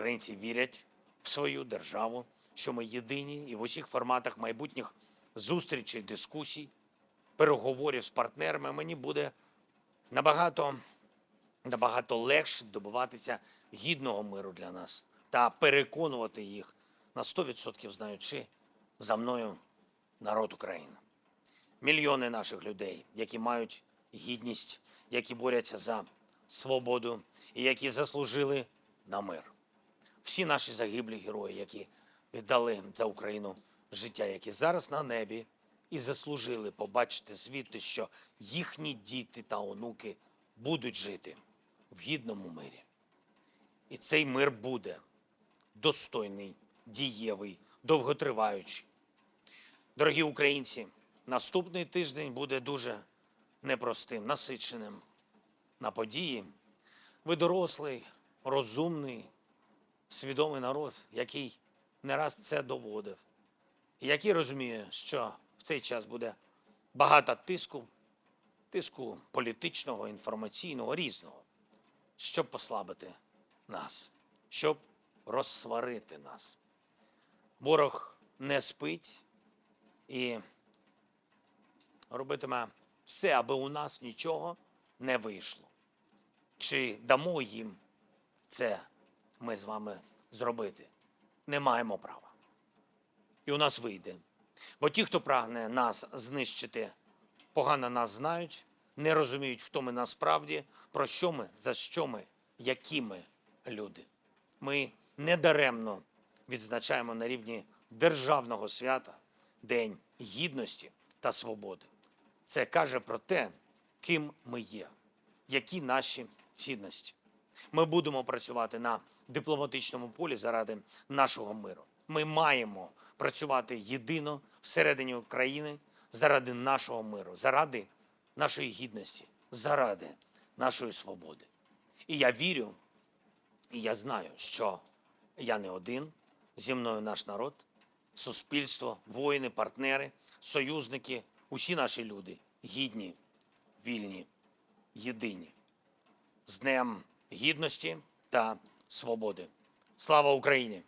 Українці вірять в свою державу, що ми єдині і в усіх форматах майбутніх зустрічей, дискусій, переговорів з партнерами мені буде набагато, набагато легше добиватися гідного миру для нас та переконувати їх на 100% знаючи за мною народ України. Мільйони наших людей, які мають гідність, які борються за свободу і які заслужили на мир. Всі наші загиблі герої, які віддали за Україну життя, які зараз на небі і заслужили побачити звідти, що їхні діти та онуки будуть жити в гідному мирі. І цей мир буде достойний, дієвий, довготриваючий. Дорогі українці, наступний тиждень буде дуже непростим, насиченим на події. Ви дорослий, розумний, свідомий народ, який не раз це доводив, і який розуміє, що в цей час буде багато тиску, тиску політичного, інформаційного, різного, щоб послабити нас, щоб розсварити нас. Ворог не спить і робитиме все, аби у нас нічого не вийшло. Чи дамо їм це ми з вами зробити? Не маємо права. І у нас вийде. Бо ті, хто прагне нас знищити, погано нас знають, не розуміють, хто ми насправді, про що ми, за що ми, які ми люди. Ми недаремно відзначаємо на рівні державного свята День гідності та свободи. Це каже про те, ким ми є, які наші цінності. Ми будемо працювати на дипломатичному полі заради нашого миру. Ми маємо працювати єдино всередині України заради нашого миру, заради нашої гідності, заради нашої свободи. І я вірю, і я знаю, що я не один, зі мною наш народ, суспільство, воїни, партнери, союзники, усі наші люди гідні, вільні, єдині. З Днем гідності та свободи. Слава Україні!